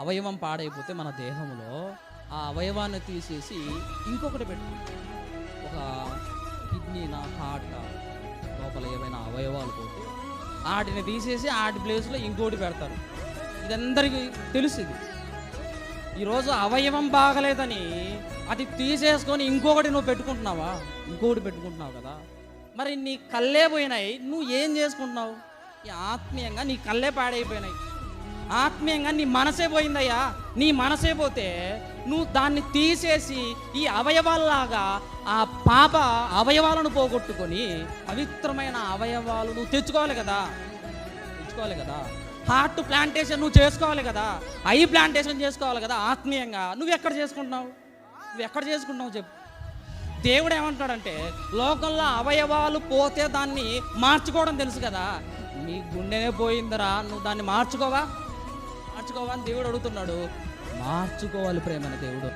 అవయవం పాడైపోతే మన దేహంలో ఆ అవయవాన్ని తీసేసి ఇంకొకటి పెట్టు. ఒక కిడ్నీనా హార్ట్ లోపల ఏమైనా అవయవాలు పోతే వాటిని తీసేసి వాటి ప్లేస్లో ఇంకోటి పెడతారు. ఇదందరికీ తెలుసు ఇది ఈరోజు అవయవం బాగలేదని అది తీసేసుకొని ఇంకొకటి నువ్వు పెట్టుకుంటున్నావా? ఇంకొకటి పెట్టుకుంటున్నావు కదా. మరి నీ కళ్ళే పోయినాయి. నువ్వు ఏం చేసుకుంటున్నావు? ఈ ఆత్మీయంగా నీ కళ్ళే పాడైపోయినాయి. ఆత్మీయంగా నీ మనసే పోయిందయ్యా. నీ మనసే పోతే నువ్వు దాన్ని తీసేసి ఈ అవయవాల్లాగా ఆ పాప అవయవాలను పోగొట్టుకొని పవిత్రమైన అవయవాలు నువ్వు తెచ్చుకోవాలి కదా. తెచ్చుకోవాలి కదా. హార్ట్ ప్లాంటేషన్ నువ్వు చేసుకోవాలి కదా. ఐ ప్లాంటేషన్ చేసుకోవాలి కదా ఆత్మీయంగా. నువ్వు ఎక్కడ చేసుకుంటున్నావు? నువ్వు ఎక్కడ చేసుకుంటున్నావు చెప్పు. దేవుడు ఏమంటాడంటే లోకంలో అవయవాలు పోతే దాన్ని మార్చుకోవడం తెలుసు కదా. నీ గుండెనే పోయిందిరా. నువ్వు దాన్ని మార్చుకోవా? మార్చుకోవాలని దేవుడు అడుగుతున్నాడు. మార్చుకోవాలి ప్రేమన దేవుడు.